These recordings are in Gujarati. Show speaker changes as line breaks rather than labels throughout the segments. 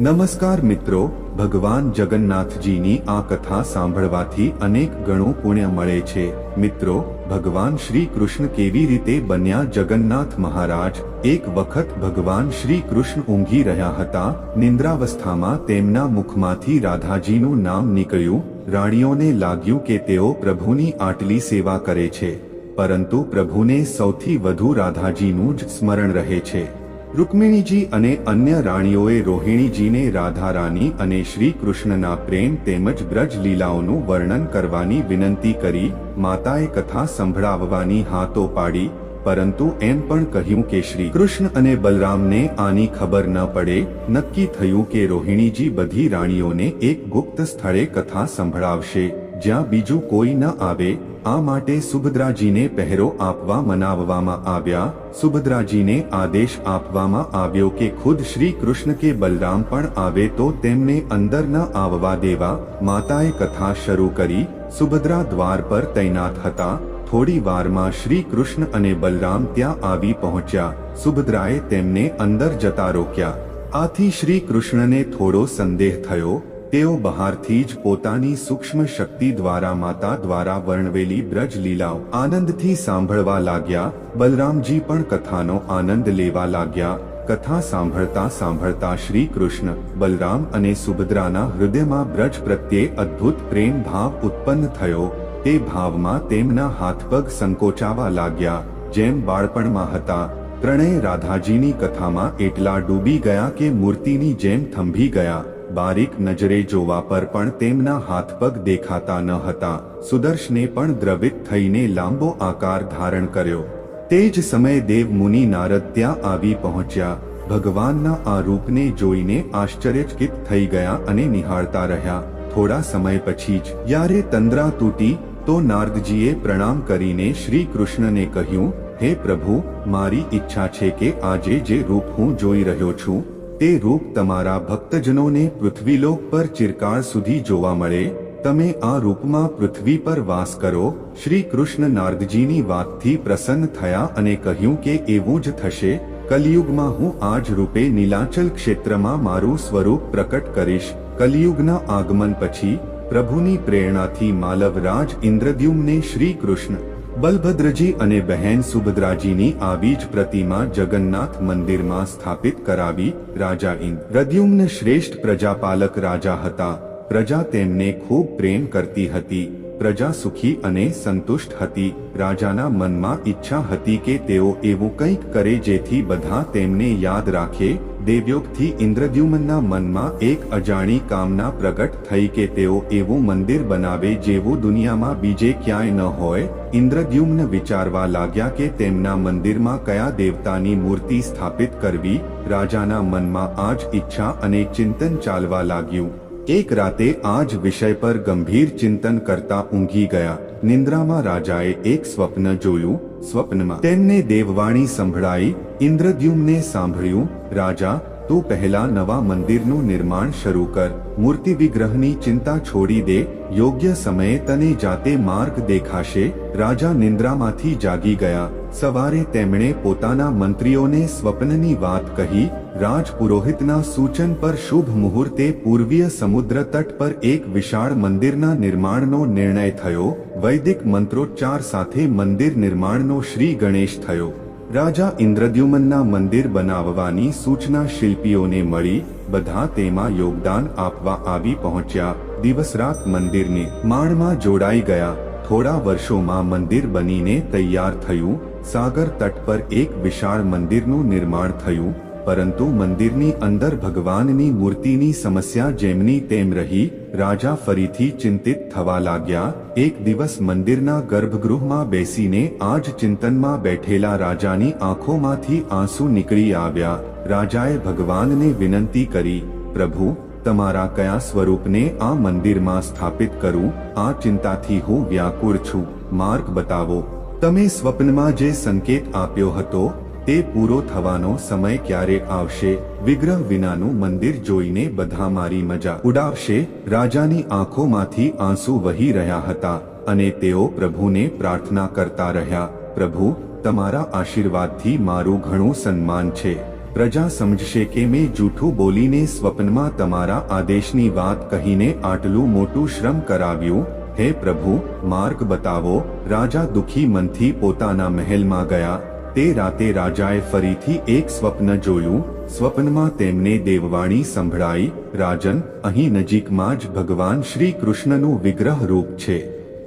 નમસ્કાર મિત્રો, ભગવાન જગન્નાથજીની આ કથા સાંભળવાથી અનેક ગણો પુણ્ય મળે છે. મિત્રો, ભગવાન શ્રી કૃષ્ણ કેવી રીતે બન્યા? જગન્નાથ મહારાજ એક વખત ભગવાન શ્રી કૃષ્ણ ઊંઘી રહ્યા હતા. નિંદ્રાવસ્થામાં તેમના મુખમાંથી રાધાજીનું નામ નીકળ્યું. રાણીઓને લાગ્યું કે તેઓ પ્રભુની આટલી સેવા કરે છે. પરંતુ પ્રભુને સૌથી વધુ રાધાજીનું જ સ્મરણ રહે છે. રૂકમિણીજી અને અન્ય રાણીઓએ રોહિણીજીને રાધારાની અને શ્રી કૃષ્ણના પ્રેમ તેમજ બ્રજ લીલાઓનું વર્ણન કરવાની વિનંતી કરી, માતાએ કથા સંભળાવવાની હાથો પાડી, પરંતુ એમ પણ કહ્યું કે શ્રી કૃષ્ણ અને બલરામને આની ખબર ન પડે. નક્કી થયું કે રોહિણીજી બધી રાણીઓને એક ગુપ્ત સ્થળે કથા સંભળાવશે. જ્યાં બીજું કોઈ ન આવે, આ માટે સુભદ્રાજીને પહેરો આપવા મનાવવામાં આવ્યા. સુભદ્રાજીને આદેશ આપવામાં આવ્યો કે ખુદ શ્રી કૃષ્ણ કે બલરામ પણ આવે તો તેમને અંદર ન આવવા દેવા. માતાએ કથા શરૂ કરી. સુભદ્રા દ્વાર પર તૈનાત હતા. થોડી વારમાં શ્રી કૃષ્ણ અને બલરામ ત્યાં આવી પહોંચ્યા. સુભદ્રાએ તેમને અંદર જતા રોક્યા. આથી શ્રી કૃષ્ણને થોડો સંદેહ થયો. તેઓ બહારથી જ પોતાની સૂક્ષ્મ શક્તિ દ્વારા માતા દ્વારા વર્ણવેલી બ્રજ લીલાઓ આનંદથી સાંભળવા લાગ્યા. બલરામજી પણ કથાનો આનંદ લેવા લાગ્યા. કથા સાંભળતા સાંભળતા શ્રી કૃષ્ણ, બલરામ અને સુભદ્રાના હૃદયમાં બ્રજ પ્રત્યે અદ્ભુત પ્રેમ ભાવ ઉત્પન્ન થયો. તે ભાવમાં તેમના હાથપગ સંકોચાવા લાગ્યા. જેમ બાળપણમાં હતા, ત્રણેય રાધાજીની કથામાં એટલા ડૂબી ગયા કે મૂર્તિની જેમ થંભી ગયા. બારીક નજરે જોવા પર પણ તેમના હાથ પગ દેખાતા ન હતા. સુદર્શને પણ દ્રવિત થઈને લાંબો આકાર ધારણ કર્યો. તે જ સમયે દેવ મુનિ નારદ ત્યાં આવી પહોંચ્યા. ભગવાનના આ રૂપને જોઈને આશ્ચર્યચકિત થઈ ગયા અને નિહાળતા રહ્યા. થોડા સમય પછી જ, યારે તંદ્રા તૂટી? તો નારદજીએ પ્રણામ કરીને શ્રી કૃષ્ણને કહ્યું, હે પ્રભુ, મારી ઈચ્છા છે કે આજે જે રૂપ હું જોઈ રહ્યો છું તે રૂપ તમારા ભક્તજનોને પૃથ્વીલોક પર ચિરકાળ સુધી જોવા મળે. તમે આ રૂપમાં પૃથ્વી પર વાસ કરો. શ્રી કૃષ્ણ નારદજીની વાતથી પ્રસન્ન થયા અને કહ્યું કે એવું જ થશે. કલિયુગમાં હું આ જ રૂપે નીલાચલ ક્ષેત્રમાં મારું સ્વરૂપ પ્રકટ કરીશ. કલિયુગના આગમન પછી પ્રભુની પ્રેરણાથી માલવરાજ ઇન્દ્રદ્યુમને શ્રી કૃષ્ણ બલભદ્રજી અને બહેન સુભદ્રાજીની આવી જ પ્રતિમા જગન્નાથ મંદિરમાં સ્થાપિત કરાવી રાજા ઇન્દ્રદ્યુમ્ન શ્રેષ્ઠ પ્રજાપાલક રાજા હતા. પ્રજા તેમને ખૂબ પ્રેમ કરતી હતી. પ્રજા સુખી અને સંતુષ્ટ હતી. રાજાના મનમાં ઈચ્છા હતી કે તેઓ એવું કંઈક કરે જેથી બધા તેમને યાદ રાખે. દેવયોગથી ઇન્દ્રદ્યુમનના મનમાં એક અજાણી કામના પ્રગટ થઈ કે તેઓ એવું મંદિર બનાવે જેવું દુનિયામાં બીજે ક્યાંય ન હોય. ઇન્દ્રદ્યુમ્ન વિચારવા લાગ્યા કે તેમના મંદિરમાં કયા દેવતાની મૂર્તિ સ્થાપિત કરવી. રાજાના મનમાં આ જ ઈચ્છા અને ચિંતન ચાલવા લાગ્યું. એક રાતે આ જ વિષય પર ગંભીર ચિંતન કરતા ઊંઘી ગયા. નિંદ્રામાં રાજાએ એક સ્વપ્ન જોયું. સ્વપ્નમાં તેમને દેવવાણી સંભળાઈ, ઇન્દ્રદ્યુમને સાંભળ્યું, રાજા, તું પહેલા નવા મંદિરનું નિર્માણ શરૂ કર. મૂર્તિ વિગ્રહની ચિંતા છોડી દે. યોગ્ય સમયે તને જાતે માર્ગ દેખાશે. રાજા નિંદ્રામાંથી જાગી ગયા. સવારે તેમણે પોતાના મંત્રીઓને સ્વપ્નની વાત કહી, રાજપુરોહિતના સૂચન પર શુભ મુહૂર્તે પૂર્વીય સમુદ્ર તટ પર એક વિશાળ મંદિરના નિર્માણનો નિર્ણય થયો. વૈદિક મંત્રોચ્ચાર સાથે મંદિર નિર્માણનો શ્રી ગણેશ થયો. રાજા ઇન્દ્રદ્યુમનના મંદિર બનાવવાની સૂચના શિલ્પીઓને મળી, બધા તેમાં યોગદાન આપવા આવી પહોંચ્યા. દિવસ રાત મંદિરની માણમાં જોડાઈ ગયા. થોડા વર્ષોમાં મંદિર બનીને તૈયાર થયું. સાગર તટ પર એક વિશાળ મંદિરનું નિર્માણ થયું, પરંતુ મંદિરની અંદર ભગવાનની મૂર્તિની સમસ્યા જેમની તેમ રહી, રાજા ફરીથી ચિંતિત થવા લાગ્યા, એક દિવસ મંદિરના ગર્ભગૃહમાં બેસીને આ જ ચિંતનમાં બેઠેલા રાજાની આંખોમાંથી આંસુ નીકળી આવ્યા, રાજાએ ભગવાનને વિનંતી કરી, પ્રભુ, તમારા કયા સ્વરૂપને આ મંદિરમાં સ્થાપિત કરું, આ ચિંતાથી હું વ્યાકુળ છું, માર્ગ બતાવો તમે સ્વપ્નમાં જે સંકેત આપ્યો હતો, તે પૂરો થવાનો સમય ક્યારે આવશે? વિગ્રહ વિનાનું મંદિર જોઈને બધા મારી મજા ઉડાવશે. રાજાની આંખોમાંથી આંસુ વહી રહ્યા હતા અને તેઓ પ્રભુને પ્રાર્થના કરતા રહ્યા. પ્રભુ, તમારા આશીર્વાદથી મારું ઘણું સન્માન છે. પ્રજા સમજશે કે મેં જૂઠું બોલીને સ્વપ્નમાં તમારા આદેશની વાત કહીને આટલું મોટું શ્રમ કરાવ્યું. હે પ્રભુ માર્ગ બતાવો રાજા દુખી મનથી પોતાના મહેલમાં ગયા તે રાતે રાજાએ ફરીથી એક સ્વપ્ન જોયું સ્વપ્નમાં તેમને દેવવાણી સંભળાઈ રાજન અહીં નજીકમાં જ ભગવાન શ્રી કૃષ્ણનું વિગ્રહ રૂપ છે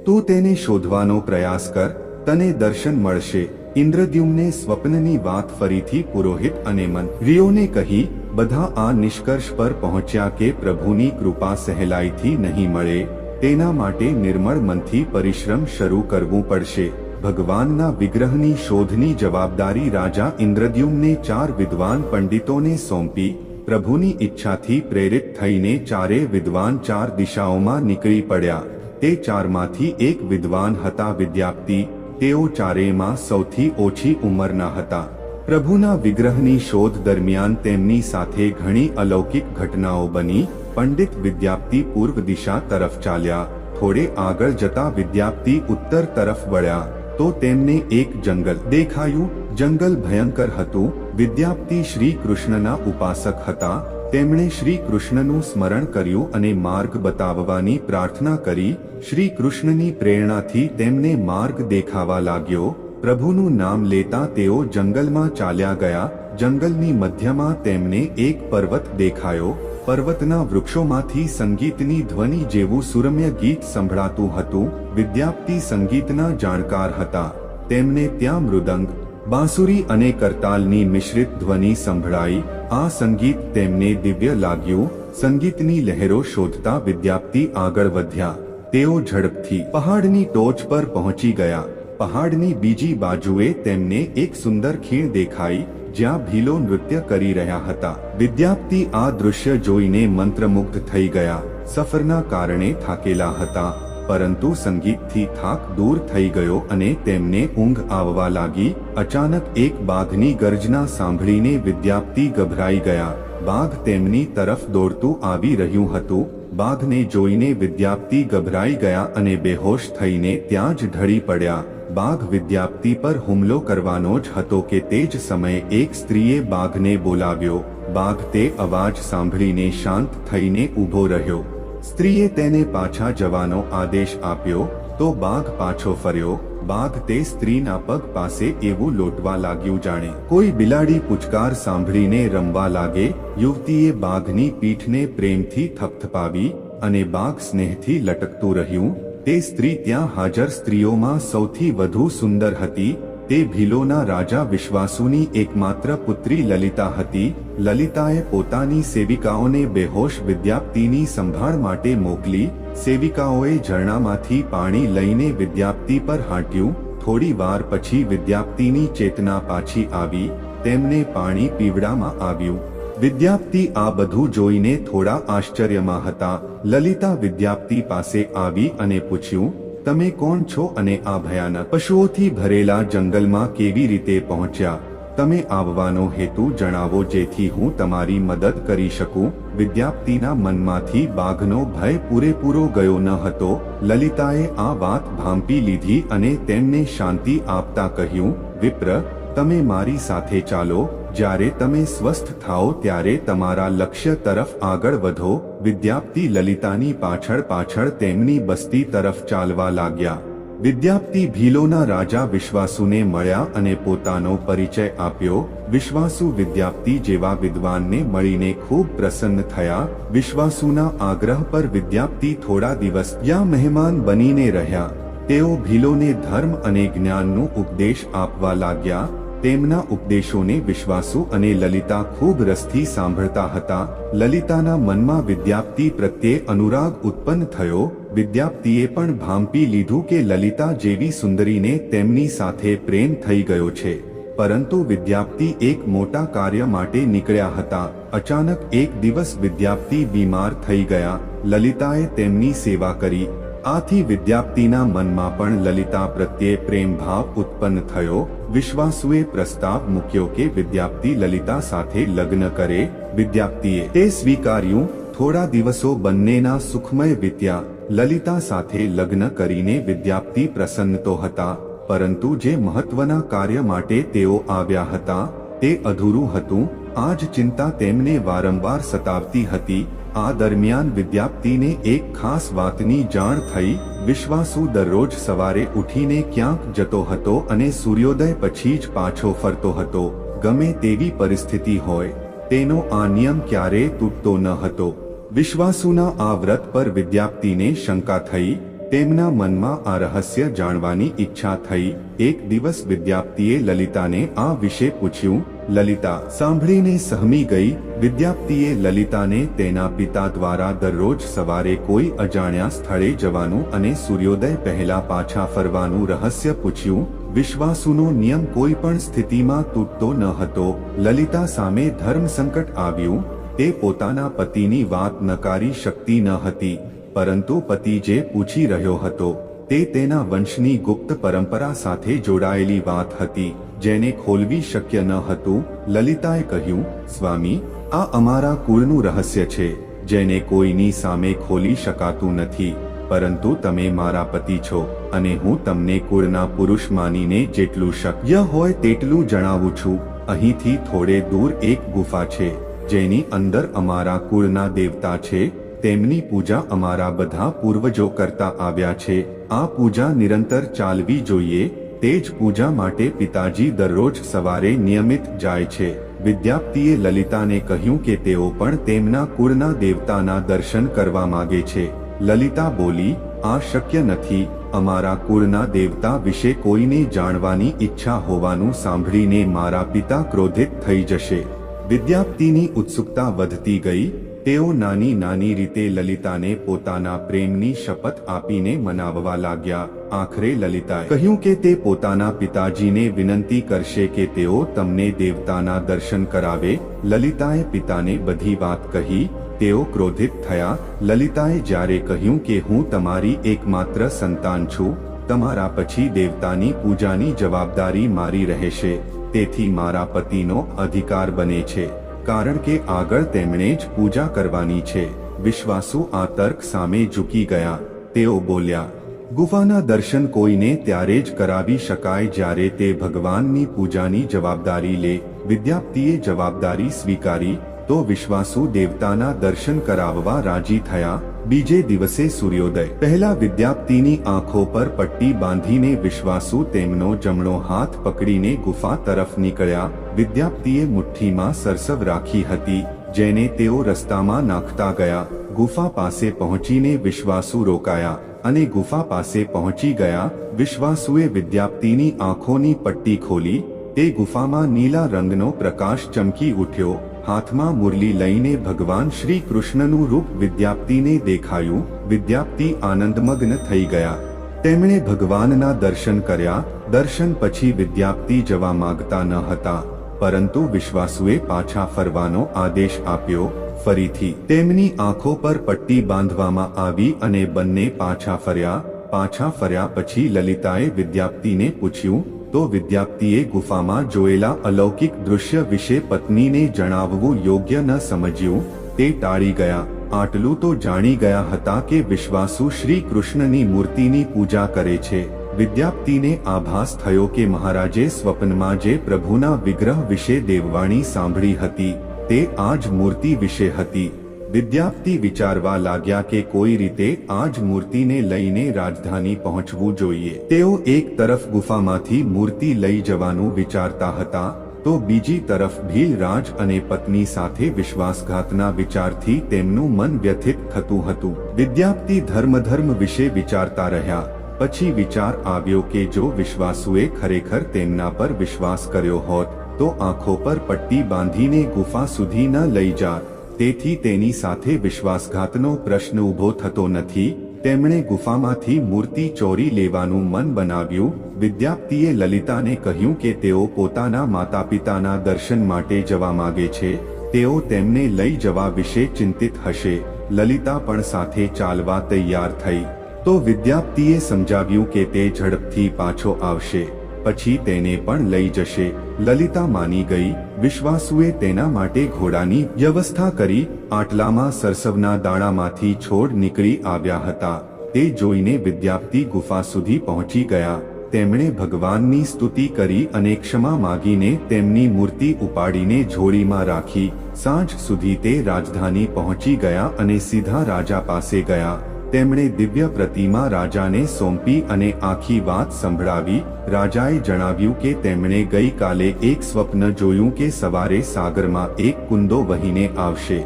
તું તેને શોધવાનો પ્રયાસ કર તને દર્શન મળશે ઇન્દ્રદ્યુમને સ્વપ્નની વાત ફરીથી પુરોહિત અને મંત્રીઓને કહી બધા આ નિષ્કર્ષ પર પહોંચ્યા કે પ્રભુની કૃપા સહેલાઈથી નહીં મળે તેના માટે નિર્મળ મનથી પરિશ્રમ શરૂ કરવું પડશે. ભગવાનના વિગ્રહની શોધની જવાબદારી રાજા ઇન્દ્રદ્યુમને ચાર વિદ્વાન પંડિતોને સોંપી, પ્રભુની ઈચ્છાથી પ્રેરિત થઈને ચારે વિદ્વાન ચાર દિશાઓમાં નીકળી પડ્યા. તે ચારમાંથી એક વિદ્વાન હતા વિદ્યાપ્તિ, તેઓ ચારેયમાં સૌથી ઓછી ઉંમરના હતા. પ્રભુના વિગ્રહની શોધ દરમિયાન તેમની સાથે ઘણી અલૌકિક ઘટનાઓ બની પંડિત વિદ્યાપ્તિ પૂર્વ દિશા તરફ ચાલ્યા. થોડે આગળ જતા વિદ્યાપ્તિ ઉત્તર તરફ વળ્યા. તો તેમને એક જંગલ દેખાયું. જંગલ ભયંકર હતું. વિદ્યાપ્તિ શ્રી કૃષ્ણના ઉપાસક હતા. તેમણે શ્રી કૃષ્ણનું સ્મરણ કર્યું અને માર્ગ બતાવવાની પ્રાર્થના કરી. શ્રી કૃષ્ણની પ્રેરણાથી તેમને માર્ગ દેખાવા લાગ્યો. પ્રભુનું નામ લેતા તેઓ જંગલમાં ચાલ્યા ગયા. જંગલની મધ્યમાં તેમને એક પર્વત દેખાયો. પર્વતના વૃક્ષોમાંથી સંગીતની ધ્વનિ જેવું સુરમ્ય ગીત સંભળાતું હતું. વિદ્યાપ્તિ સંગીતના જાણકાર હતા. તેમને ત્યાં મૃદંગ, બાંસુરી અને કરતાલની મિશ્રિત ધ્વનિ સંભળાઈ. આ સંગીત તેમને દિવ્ય લાગ્યું. સંગીતની લહેરો શોધતા વિદ્યાપ્તિ આગળ વધ્યા. તેઓ ઝડપથી પહાડની ટોચ પર પહોંચી ગયા. પહાડની બીજી બાજુએ તેમને એક સુંદર ખીણ દેખાઈ. જ્યાં ભીલો નૃત્ય કરી રહ્યા હતા. વિદ્યાપ્તિ આ દૃશ્ય જોઈને મંત્રમુગ્ધ થઈ ગયા. સફરના કારણે થાકેલા હતા. પરંતુ સંગીતથી થાક દૂર થઈ ગયો અને તેમને ઊંઘ આવવા લાગી. અચાનક એક બાઘની ગર્જના સાંભળીને વિદ્યાપ્તિ ગભરાઈ ગયા. બાઘ તેમની તરફ દોડતું આવી રહ્યું હતું. બાઘને જોઈને વિદ્યાપ્તિ ગભરાઈ ગયા અને બેહોશ થઈને ત્યાં જ ઢળી પડ્યા. બાઘ વિદ્યાપ્તિ પર હુમલો કરવાનો જ હતો કે તે જ સમયે એક સ્ત્રીએ બાઘને બોલાવ્યો. બાઘ તે અવાજ સાંભળીને શાંત થઈને ઊભો રહ્યો. સ્ત્રીએ તેને પાછા જવાનો આદેશ આપ્યો, તો બાઘ પાછો ફર્યો. બાઘ તે સ્ત્રીના પગ પાસે એવું લોટવા લાગ્યું જાણે. કોઈ બિલાડી પુચકાર સાંભળીને રમવા લાગે, યુવતીએ બાઘની પીઠને પ્રેમથી થપથપાવી અને બાઘ સ્નેહથી લટકતું રહ્યું. તે સ્ત્રી ત્યાં હાજર સ્ત્રીઓમાં સૌથી વધુ સુંદર હતી, તે ભીલોના રાજા વિશ્વાસુની એકમાત્ર પુત્રી લલિતા હતી, લલિતાએ પોતાની સેવિકાઓને બેહોશ વિદ્યાપ્તિની સંભાળ માટે મોકલી, સેવિકાઓએ ઝરણામાંથી પાણી લઈને વિદ્યાપ્તિ પર હાંટ્યું, થોડી વાર પછી વિદ્યાપ્તિની ચેતના પાછી આવી, તેમને પાણી પીવડામાં આવ્યું. વિદ્યાપ્તિ આ બધું જોઈને થોડા આશ્ચર્યમાં હતા. લલિતા વિદ્યાપ્તિ પાસે આવી અને પૂછ્યું, તમે કોણ છો અને આ ભયાનક પશુઓથી ભરેલા જંગલમાં કેવી રીતે પહોંચ્યા? તમે આવવાનો હેતુ જણાવો જેથી હું તમારી મદદ કરી શકું. વિદ્યાપ્તિના મનમાંથી બાઘનો ભય પૂરેપૂરો ગયો ન હતો. લલિતાએ આ વાત ભાંપી લીધી અને તેમને શાંતિ આપતા કહ્યું, વિપ્ર, તમે મારી સાથે ચાલો. જ્યારે તમે સ્વસ્થ થાઓ ત્યારે તમારા લક્ષ્ય તરફ આગળ વધો. વિદ્યાપ્તિ લલિતાની પાછળ પાછળ તેમની બસ્તી તરફ ચાલવા લાગ્યા. વિદ્યાપ્તિ ભીલોના રાજા વિશ્વાસુને મળ્યા અને પોતાનો પરિચય આપ્યો. વિશ્વાસુ વિદ્યાપ્તિ જેવા વિદ્વાનને મળીને ખૂબ પ્રસન્ન થયા. વિશ્વાસુના આગ્રહ પર વિદ્યાપ્તિ થોડા દિવસ ત્યાં મહેમાન બનીને રહ્યા. તેઓ ભીલોને ધર્મ અને જ્ઞાનનો ઉપદેશ આપવા લાગ્યા. તેમના ઉપદેશોને વિશ્વાસુ અને લલિતા ખૂબ રસથી સાંભળતા હતા. લલિતાના મનમાં વિદ્યાપ્તિ પ્રત્યે અનુરાગ ઉત્પન્ન થયો. વિદ્યાપ્તિએ પણ ભાંપી લીધું કે લલિતા જેવી સુંદરીને તેમની સાથે પ્રેમ થઈ ગયો છે. પરંતુ વિદ્યાપ્તિ એક મોટા કાર્ય માટે નીકળ્યા હતા. અચાનક એક દિવસ વિદ્યાપ્તિ બીમાર થઈ ગયા. લલિતાએ તેમની સેવા કરી. આથી વિદ્યાપ્તિના મનમાં પણ લલિતા પ્રત્યે પ્રેમ ભાવ ઉત્પન્ન થયો. વિશ્વાસુએ પ્રસ્તાવ મૂક્યો કે વિદ્યાપ્તિ લલિતા સાથે લગ્ન કરે. વિદ્યાપ્તિએ તે સ્વીકાર્યું. થોડા દિવસો બંનેના સુખમય વિત્યા. લલિતા સાથે લગ્ન કરીને વિદ્યાપ્તિ પ્રસન્ન તો હતા, પરંતુ જે મહત્વના કાર્ય માટે તેઓ આવ્યા હતા, તે અધૂરું હતું. આ જ ચિંતા તેમને વારંવાર સતાવતી હતી. આ દરમિયાન વિદ્યાપ્તિને એક ખાસ વાતની જાણ થઈ, વિશ્વાસુ દરરોજ સવારે ઉઠીને ક્યાંક જતો હતો અને સૂર્યોદય પછી જ પાછો ફરતો હતો. ગમે તેવી પરિસ્થિતિ હોય, તેનો આ નિયમ ક્યારેય તૂટતો ન હતો. વિશ્વાસુના આ વ્રત પર વિદ્યાપ્તિને શંકા થઈ તેમના મનમાં આ રહસ્ય જાણવાની ઈચ્છા થઈ. એક દિવસ વિદ્યાપ્તિએ લલિતાને આ વિશે પૂછ્યું, લલિતા, સાંભળીને સહમી ગઈ? વિદ્યાપ્તિએ લલિતાને તેના પિતા દ્વારા દરરોજ સવારે કોઈ અજાણ્યા સ્થળે જવાનું અને સૂર્યોદય પહેલા પાછા ફરવાનું રહસ્ય પૂછ્યું. વિશ્વાસુનો નિયમ કોઈ પણ સ્થિતિમાં તૂટતો ન હતો. લલિતા સામે ધર્મ સંકટ આવ્યું. તે પોતાના પતિની વાત નકારી શકતી ન હતી. પરંતુ પતિ જે પૂછી રહ્યો હતો, તે તેના વંશની ગુપ્ત પરંપરા સાથે જોડાયેલી વાત હતી, જેને ખોલવી શક્ય ન હતું, લલિતાએ કહ્યું, સ્વામી, આ અમારા કુળનું રહસ્ય છે, જેને કોઈની સામે ખોલી શકાતું નથી, પરંતુ તમે મારા પતિ છો, અને હું તમને કુળના પુરુષ માનીને જેટલું શક્ય હોય તેટલું જણાવું છું, અહીંથી થોડે દૂર એક ગુફા છે, જેની અંદર અમારા કુળના દેવતા છે તેમની પૂજા અમારા બધા પૂર્વજો કરતા આવ્યા છે. આ પૂજા નિરંતર ચાલવી જોઈએ, તે જ પૂજા માટે પિતાજી દરરોજ સવારે નિયમિત જાય છે. વિદ્યાપ્તિએ લલિતાને કહ્યું કે તેઓ પણ તેમના કુળના દેવતાના દર્શન કરવા માગે છે. લલિતા બોલી, આ શક્ય નથી. અમારા કુળના દેવતા વિશે કોઈને જાણવાની ઈચ્છા હોવાનું સાંભળીને મારા પિતા ક્રોધિત થઈ જશે. વિદ્યાપ્તિની ઉત્સુકતા વધતી ગઈ તેઓ નાની નાની રીતે લલિતાને પોતાના પ્રેમની શપથ આપીને મનાવવા લાગ્યા. આખરે લલિતાએ કહ્યું કે તે પોતાના પિતાજીને વિનંતી કરશે કે તેઓ તમને દેવતાના દર્શન કરાવે. લલિતાએ પિતાને બધી વાત કહી, તેઓ ક્રોધિત થયા. લલિતાએ જ્યારે કહ્યું કે હું તમારી એકમાત્ર સંતાન છું, તમારા પછી દેવતાની પૂજાની જવાબદારી મારી રહેશે, તેથી મારા પતિનો અધિકાર બને છે. કારણ કે આગળ તેમણે જ પૂજા કરવાની છે. વિશ્વાસુ આ તર્ક સામે ઝૂકી ગયા. તેઓ બોલ્યા, ગુફાના દર્શન કોઈને ત્યારે જ કરાવી શકાય જ્યારે તે ભગવાનની પૂજાની જવાબદારી લે. વિદ્યાપ્તિએ જવાબદારી સ્વીકારી, તો વિશ્વાસુ દેવતાના દર્શન કરાવવા રાજી થયા. બીજે દિવસે સૂર્યોદય. પહેલા વિદ્યાપ્તિની આંખો પર પટ્ટી બાંધીને વિશ્વાસુ તેમનો જમણો હાથ પકડીને ગુફા તરફ નીકળ્યા. વિદ્યાપ્તિએ મુઠ્ઠીમાં સરસવ રાખી હતી, જેને તેઓ રસ્તામાં નાખતા ગયા. ગુફા પાસે પહોંચીને વિશ્વાસુ રોકાયા અને ગુફા પાસે પહોંચી ગયા. વિશ્વાસુએ વિદ્યાપ્તિની આંખોની પટ્ટી ખોલી. તે ગુફામાં નીલા રંગનો પ્રકાશ ચમકી ઉઠ્યો. હાથમાં મુરલી લઈને ભગવાન શ્રી કૃષ્ણનું રૂપ વિદ્યાપ્તિને દેખાયું, વિદ્યાપ્તિ આનંદમગ્ન થઈ ગયા. તેમણે ભગવાનના દર્શન કર્યા, દર્શન પછી વિદ્યાપ્તિ જવા માંગતા ન હતા. પરંતુ વિશ્વાસુએ પાછા ફરવાનો આદેશ આપ્યો. ફરીથી તેમની આંખો પર પટ્ટી બાંધવામાં આવી અને બંને પાછા ફર્યા પાછા ફર્યા પછી લલિતાએ વિદ્યાપ્તિને પૂછ્યું તો વિદ્યાપ્તિએ ગુફામાં જોયેલા અલૌકિક દૃશ્ય વિશે પત્નીને જણાવવું યોગ્ય ન સમજ્યું, તે ટાળી ગયા. આટલું તો જાણી ગયા હતા કે વિશ્વાસુ શ્રી કૃષ્ણની મૂર્તિની પૂજા કરે છે. વિદ્યાપ્તિને આભાસ થયો કે મહારાજે સ્વપ્નમાં જે પ્રભુના વિગ્રહ વિશે દેવવાણી સાંભળી હતી, તે આ જ મૂર્તિ વિશે હતી. વિદ્યાપ્તિ વિચારવા લાગ્યા કે કોઈ રીતે આ જ મૂર્તિને લઈને રાજધાની પહોંચવું જોઈએ. તેઓ એક તરફ ગુફામાંથી મૂર્તિ લઈ જવાનું વિચારતા હતા, તો બીજી તરફ ભીલરાજ અને પત્ની સાથે વિશ્વાસઘાતના વિચારથી તેમનું મન વ્યથિત થતું હતું. વિદ્યાપ્તિ ધર્મધર્મ વિશે વિચારતા રહ્યા, પછી વિચાર આવ્યો કે જો વિશ્વાસુએ ખરેખર તેમના પર વિશ્વાસ કર્યો હોત, તો આંખો પર પટ્ટી બાંધીને ગુફા સુધી ન લઈ જાત. તેથી તેની સાથે વિશ્વાસઘાતનો પ્રશ્ન ઊભો થતો નથી, તેમણે ગુફામાંથી મૂર્તિ ચોરી લેવાનું મન બનાવ્યું, વિદ્યાપ્તિએ લલિતાને કહ્યું કે તેઓ પોતાના માતા પિતાના દર્શન માટે જવા માંગે છે, તેઓ તેમને લઈ જવા વિશે ચિંતિત હશે, લલિતા પણ સાથે ચાલવા તૈયાર થઈ, તો વિદ્યાપ્તિએ સમજાવ્યું કે તે ઝડપથી પાછો આવશે. પછી તેને પણ લઈ જશે. લલિતા માની ગઈ, વિશ્વાસુએ તેના માટે ઘોડાની વ્યવસ્થા કરી, આટલામાં સરસવના દાણામાંથી છોડ નીકળી આવ્યા હતા. તે જોઈને વિદ્યાપ્તિ ગુફા સુધી પહોંચી ગયા. તેમણે ભગવાનની સ્તુતિ કરી અને ક્ષમા માગીને તેમની મૂર્તિ ઉપાડીને ઝોળીમાં રાખી. સાંજ સુધી તે રાજધાની પહોંચી ગયા અને સીધા રાજા પાસે ગયા. તેમણે દિવ્ય પ્રતિમા રાજાને સોંપી અને આખી વાત સંભળાવી. રાજાએ જણાવ્યું કે તેમણે ગઈકાલે એક સ્વપ્ન જોયું કે સવારે સાગરમાં એક કુંદો વહીને આવશે.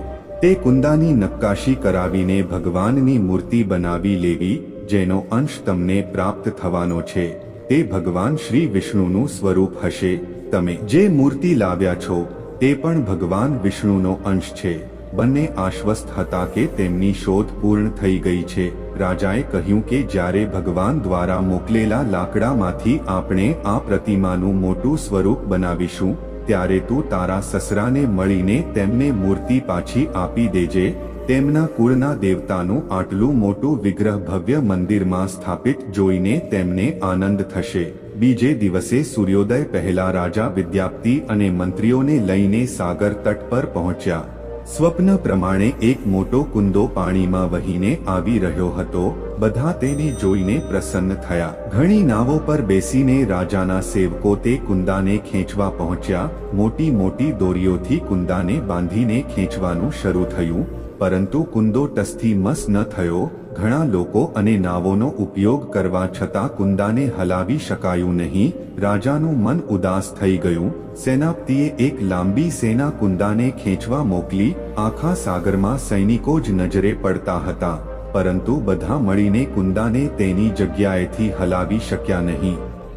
તે કુંદાની નક્કાશી કરાવીને ભગવાનની મૂર્તિ બનાવી લેવી, જેનો અંશ તમને પ્રાપ્ત થવાનો છે. તે ભગવાન શ્રી વિષ્ણુનું સ્વરૂપ હશે. તમે જે મૂર્તિ લાવ્યા છો, તે પણ ભગવાન વિષ્ણુનો અંશ છે. બંને આશ્વસ્ત હતા કે તેમની શોધ પૂર્ણ થઈ ગઈ છે. રાજાએ કહ્યું કે જ્યારે ભગવાન દ્વારા મોકલેલા લાકડામાંથી આપણે આ પ્રતિમાનું મોટું સ્વરૂપ બનાવીશું, ત્યારે તું તારા સસરાને મળીને તેમને મૂર્તિ પાછી આપી દેજે. તેમના કુળના દેવતાનું આટલું મોટું વિગ્રહ ભવ્ય મંદિરમાં સ્થાપિત જોઈને તેમને આનંદ થશે. બીજે દિવસે સૂર્યોદય પહેલા રાજા વિદ્યાપ્તિ અને મંત્રીઓને લઈને સાગર તટ પર પહોંચ્યા. સ્વપ્ન પ્રમાણે એક મોટો કુંદો પાણીમાં વહીને આવી રહ્યો હતો. બધા તેને જોઈને પ્રસન્ન થયા. ઘણી નાવો પર બેસીને રાજાના સેવકો તે કુંદાને ખેંચવા પહોંચ્યા. મોટી મોટી દોરીઓથી કુંદાને બાંધીને ખેંચવાનું શરૂ થયું. પરંતુ કુંદો ટસથી મસ ન થયો. ઘણા લોકો અને નાવોનો ઉપયોગ કરવા છતાં કુંદાને હલાવી શકાયું નહીં. રાજાનું મન ઉદાસ થઈ ગયું. સેનાપતિએ એક લાંબી સેના કુંદાને ખેંચવા મોકલી. આખા સાગરમાં સૈનિકો જ નજરે પડતા હતા. પરંતુ બધા મળીને કુંદાને તેની જગ્યાએથી હલાવી શક્યા નહીં.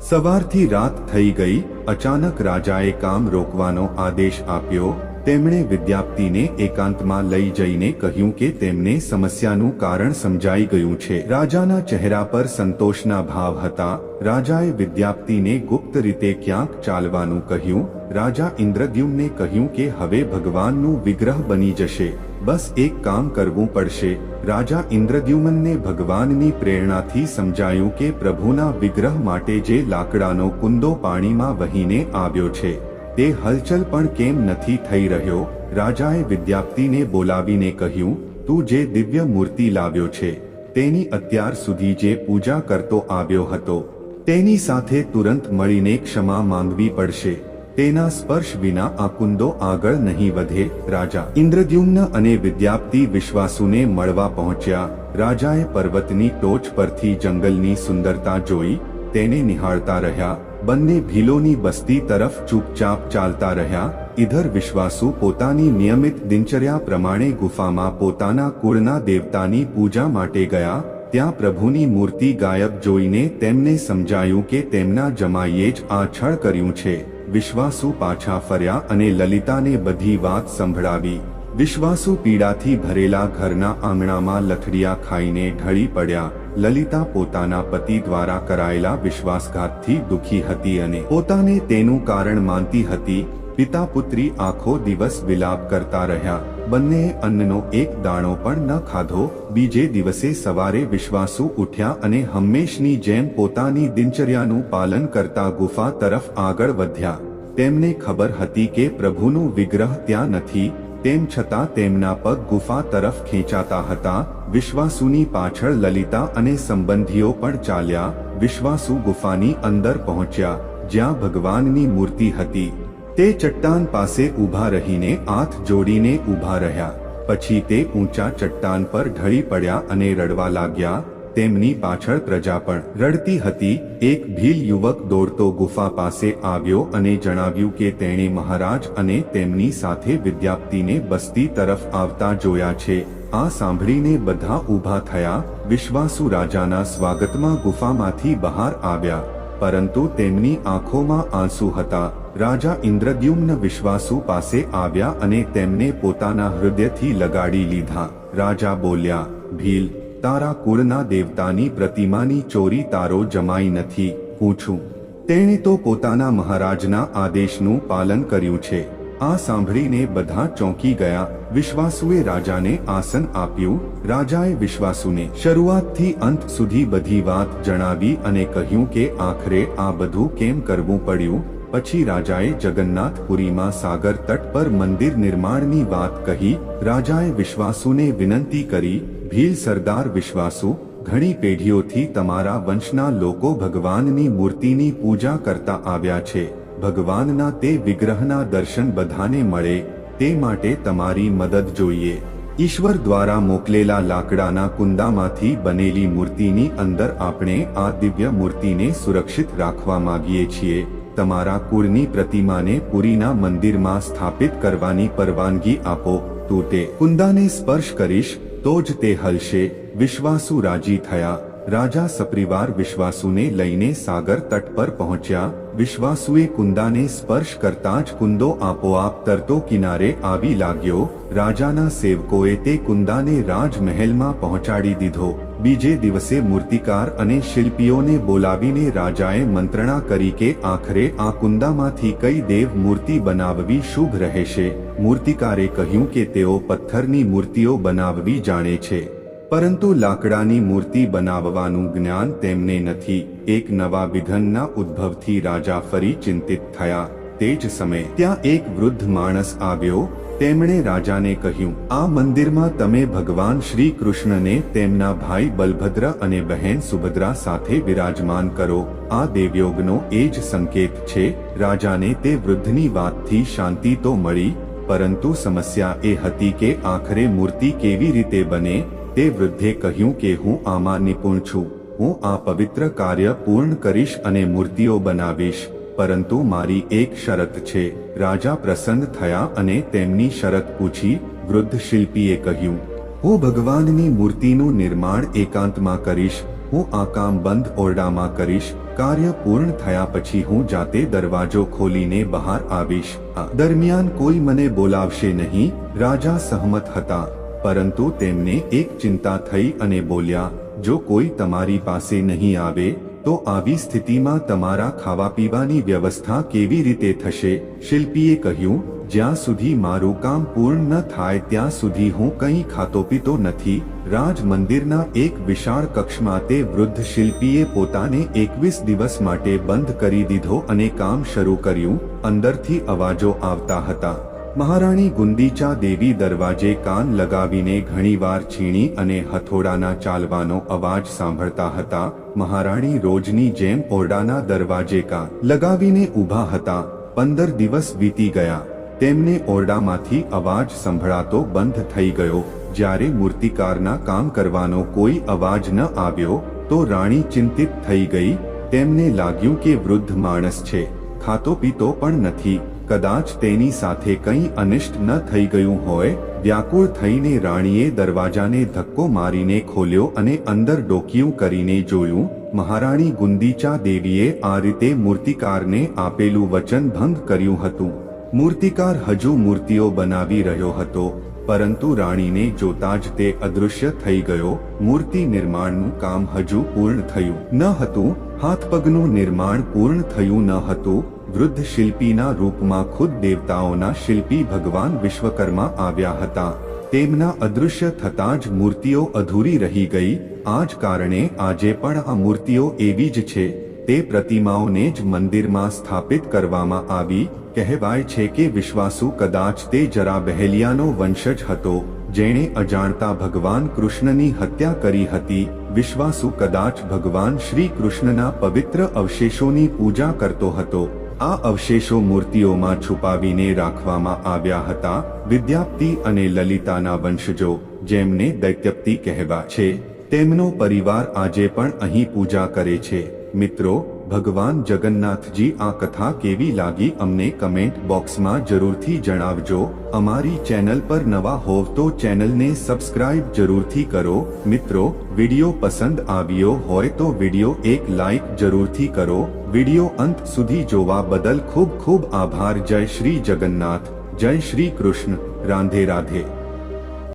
સવારથી રાત થઈ ગઈ. અચાનક રાજાએ કામ રોકવાનો આદેશ આપ્યો. તેમણે વિદ્યાપ્તિને એકાંતમાં લઈ જઈને કહ્યું કે તેમને સમસ્યાનું કારણ સમજાઈ ગયું છે. રાજાના ચહેરા પર સંતોષના ભાવ હતા. રાજાએ વિદ્યાપતિને ગુપ્ત રીતે ક્યાંક ચાલવાનું કહ્યું. રાજા ઇન્દ્રદ્યુમને કહ્યું કે હવે ભગવાનનું વિગ્રહ બની જશે. બસ એક કામ કરવું પડશે. રાજા ઇન્દ્રદ્યુમનને ભગવાનની પ્રેરણાથી સમજાયું કે પ્રભુના વિગ્રહ માટે જે લાકડાનો કુંદો પાણીમાં વહીને આવ્યો છે તે હલચલ પણ કેમ નથી થઈ રહ્યો? રાજાએ વિદ્યાપ્તિને બોલાવીને કહ્યું, તું જે દિવ્ય મૂર્તિ લાવ્યો છે, તેની અત્યાર સુધી જે પૂજા કરતો આવ્યો હતો, તેની સાથે તુરંત મળીને ક્ષમા માંગવી પડશે. તેના સ્પર્શ વિના આ કુંદો આગળ નહીં વધે. રાજા ઇન્દ્રદ્યુમ્ન અને વિદ્યાપ્તિ વિશ્વાસુને મળવા પહોંચ્યા. રાજાએ પર્વતની ટોચ પરથી જંગલની સુંદરતા જોઈ, તેને નિહાળતા રહ્યા. બંને ભીલોની બસ્તી તરફ ચૂપચાપ ચાલતા રહ્યા. ઇધર વિશ્વાસુ પોતાની નિયમિત દિનચર્યા પ્રમાણે ગુફામાં પોતાના કુળના દેવતાની પૂજા માટે ગયા. ત્યાં પ્રભુની મૂર્તિ ગાયબ જોઈને તેમને સમજાયું કે તેમના જમાઈએ જ આ છળ કર્યું છે. વિશ્વાસુ પાછા ફર્યા અને લલિતાને બધી વાત સંભળાવી. વિશ્વાસુ પીડાથી ભરેલા ઘરના આંગણામાં લથડિયા ખાઈને ઢળી પડ્યા. લલિતા પોતાના પતિ દ્વારા કરાયેલા વિશ્વાસઘાતથી દુઃખી હતી અને પોતાને તેનું કારણ માનતી હતી, પિતા પુત્રી આખો દિવસ વિલાપ કરતા રહ્યા, બંને અન્નનો એક દાણો પણ ન ખાધો, બીજે દિવસે સવારે વિશ્વાસુ ઉઠ્યા અને હંમેશની જેમ પોતાની દિનચર્યાનું પાલન કરતા ગુફા તરફ આગળ વધ્યા. તેમને ખબર હતી કે પ્રભુનું વિગ્રહ ત્યાં નથી તેમ છતાં તેમના પગ ગુફા તરફ ખેંચાતા હતા, વિશ્વાસુની પાછળ લલિતા અને સંબંધીઓ પણ ચાલ્યા, વિશ્વાસુ ગુફાની અંદર પહોંચ્યા, જ્યાં ભગવાનની મૂર્તિ હતી. તે ચટ્ટાન પાસે ઊભા રહીને હાથ જોડીને ઊભા રહ્યા, પછી તે ઊંચા ચટ્ટાન પર ઢળી પડ્યા અને રડવા લાગ્યા તેમની પાછળ પ્રજા પણ રડતી હતી, એક ભીલ યુવક દોડતો ગુફા પાસે આવ્યો અને જણાવ્યું કે તેણે મહારાજ અને તેમની સાથે વિદ્યાપ્તિને બસ્તી તરફ આવતા જોયા છે. આ સાંભળીને બધા ઊભા થયા, વિશ્વાસુ રાજાના સ્વાગતમાં ગુફામાંથી બહાર આવ્યા, પરંતુ તેમની આંખોમાં આંસુ હતા. રાજા ઇન્દ્રદ્યુમ્ન વિશ્વાસુ પાસે આવ્યા અને તેમને પોતાના હૃદયથી લગાડી લીધા. રાજા બોલ્યા, ભીલ તારા કુળના દેવતાની પ્રતિમાની ચોરી તારો જમાઈ નથી પૂછું તેણે તો પોતાના મહારાજના આદેશનું પાલન કર્યું છે. આ સાંભળીને બધા ચોંકી ગયા. વિશ્વાસુએ રાજાને આસન આપ્યું. રાજાએ વિશ્વાસુને શરૂઆતથી અંત સુધી બધી વાત જણાવી અને કહ્યું કે આખરે આ બધું કેમ કરવું પડ્યું? પછી રાજાએ જગન્નાથપુરીમાં સાગર તટ પર મંદિર નિર્માણની વાત કહી. રાજાએ વિશ્વાસુને વિનંતી કરી ભીલ સરદાર વિશ્વાસુ, ઘણી પેઢીઓથી તમારા વંશના લોકો ભગવાનની મૂર્તિની પૂજા કરતા આવ્યા છે. ભગવાનના તે વિગ્રહના દર્શન બધાને મળે, તે માટે તમારી મદદ જોઈએ. ઈશ્વર દ્વારા મોકલેલા લાકડાના કુંદામાંથી બનેલી મૂર્તિની અંદર આપણે આ દિવ્ય મૂર્તિને સુરક્ષિત રાખવા માંગીએ છીએ. તમારા કુળની પ્રતિમાને પુરીના મંદિરમાં સ્થાપિત કરવાની પરવાનગી આપો તું તે કુંદાને સ્પર્શ કરીશ તો જ તે હલશે વિશ્વાસુ રાજી થયા. રાજા સપરિવાર વિશ્વાસુને લઈને સાગર તટ પર પહોંચ્યા. વિશ્વાસુએ કુંદાને સ્પર્શ કરતા જ કુંદો આપોઆપ તરતો કિનારે આવી લાગ્યો. રાજાના સેવકોએ તે કુંદાને રાજમહેલમાં પહોંચાડી દીધો. બીજે દિવસે મૂર્તિકાર અને શિલ્પીઓને બોલાવીને રાજાએ મંત્રણા કરી કે આખરે આ કુંદામાંથી કઈ દેવ મૂર્તિ બનાવવી શુભ રહેશે. મૂર્તિકારે કહ્યું કે તેઓ પથ્થરની મૂર્તિઓ બનાવવી જાણે છે. પરંતુ લાકડાની મૂર્તિ બનાવવાનું જ્ઞાન તેમને નથી. એક નવા વિઘનના ઉદ્ભવથી રાજા ફરી ચિંતિત થયા. તે જ સમયે ત્યાં એક વૃદ્ધ માણસ આવ્યો તેમણે રાજાને કહ્યું, આ મંદિરમાં તમે ભગવાન શ્રી કૃષ્ણને તેમના ભાઈ બલભદ્ર અને બહેન સુભદ્રા સાથે વિરાજમાન કરો. આ દેવયોગનો એ જ સંકેત છે, રાજાને તે વૃદ્ધની વાતથી શાંતિ તો મળી, પરંતુ સમસ્યા એ હતી કે આખરે મૂર્તિ કેવી રીતે બને, તે વૃદ્ધે કહ્યું કે હું આમાં નિપુણ છું. હું આ પવિત્ર કાર્ય પૂર્ણ કરીશ અને મૂર્તિઓ બનાવીશ. પરંતુ મારી એક શરત છે. રાજા પ્રસન્ન થયા અને તેમની શરત પૂછી વૃદ્ધ શિલ્પીએ કહ્યું, હું ભગવાનની મૂર્તિનું નિર્માણ એકાંતમાં કરીશ. હું આ કામ બંધ ઓરડામાં કરીશ. કાર્ય પૂર્ણ થયા પછી હું જાતે દરવાજો ખોલીને બહાર આવીશ. દરમિયાન કોઈ મને બોલાવશે નહીં. રાજા સહમત હતા. પરંતુ તેમને એક ચિંતા થઈ અને બોલ્યા, જો કોઈ તમારી પાસે નહીં આવે તો આવી સ્થિતિમાં તમારા ખાવા પીવાની વ્યવસ્થા કેવી રીતે થશે? શિલ્પીએ કહ્યું, જ્યાં સુધી મારું કામ પૂર્ણ ન થાય ત્યાં સુધી હું કંઈ ખાતો પીતો નથી. રાજ મંદિરના એક વિશાળ કક્ષમાં તે વૃદ્ધ શિલ્પીએ પોતાને એકવીસ દિવસ માટે બંધ કરી દીધો અને કામ શરૂ કર્યું. અંદરથી અવાજો આવતા હતા. મહારાણી ગુંદીચા દેવી દરવાજે કાન લગાવીને ઘણીવાર છીણી અને હથોડાના ચાલવાનો અવાજ સાંભળતા હતા. મહારાણી રોજની જેમ ઓરડાના દરવાજે કાન લગાવીને ઊભા હતા. પંદર દિવસ વીતી ગયા. તેમને ઓરડામાંથી અવાજ સંભળાતો બંધ થઈ ગયો. જ્યારે મૂર્તિકારના કામ કરવાનો કોઈ અવાજ ન આવ્યો, તો રાણી ચિંતિત થઈ ગઈ. તેમને લાગ્યું કે વૃદ્ધ માણસ છે. ખાતો પીતો પણ નથી. કદાચ તેની સાથે કંઈ અનિષ્ટ ન થઈ ગયું હોય, વ્યાકુળ થઈને રાણીએ દરવાજાને ધક્કો મારીને ખોલ્યો અને અંદર ડોકિયું કરીને જોયું, મહારાણી ગુંદીચા દેવીએ આ રીતે મૂર્તિકારને આપેલું વચન ભંગ કર્યું હતું. મૂર્તિકાર હજુ મૂર્તિઓ બનાવી રહ્યો હતો, પરંતુ રાણીને જોતા જ તે અદૃશ્ય થઈ ગયો. મૂર્તિ નિર્માણનું કામ હજુ પૂર્ણ થયું ન હતું હાથ પગનું નિર્માણ પૂર્ણ થયું ન હતું વૃદ્ધ શિલ્પીના રૂપમાં ખુદ દેવતાઓના શિલ્પી ભગવાન વિશ્વકર્મા આવ્યા હતા. તેમના અદૃશ્ય થતાં જ મૂર્તિઓ અધૂરી રહી ગઈ. આ જ કારણે આજે પણ આ મૂર્તિઓ એવી જ છે. તે પ્રતિમાઓને જ મંદિરમાં સ્થાપિત કરવામાં આવી. કહેવાય છે કે વિશ્વાસુ કદાચ તે જરા બહેલિયાનો વંશજ હતો, જેણે અજાણતા ભગવાન કૃષ્ણની હત્યા કરી હતી. વિશ્વાસુ કદાચ ભગવાન શ્રી કૃષ્ણના પવિત્ર અવશેષોની પૂજા કરતો હતો. આ અવશેષો મૂર્તિઓમાં છુપાવીને રાખવામાં આવ્યા હતા વિદ્યાપ્તિ અને લલિતાના વંશજો, જેમને દૈત્યપ્તિ કહેવા છે. તેમનો પરિવાર આજે પણ અહીં પૂજા કરે છે. મિત્રો ભગવાન જગન્નાથજી આ કથા કેવી લાગી? અમને કમેન્ટ બોક્સમાં જરૂરથી જણાવજો. અમારી ચેનલ પર નવા હોવ તો ચેનલને સબસ્ક્રાઇબ જરૂરથી કરો. મિત્રો વિડિયો પસંદ આવ્યો હોય તો વિડિયો એક લાઈક જરૂરથી કરો. વિડિયો અંત સુધી જોવા બદલ ખૂબ ખૂબ આભાર. જય શ્રી જગન્નાથ. જય શ્રી કૃષ્ણ. રાધે રાધે.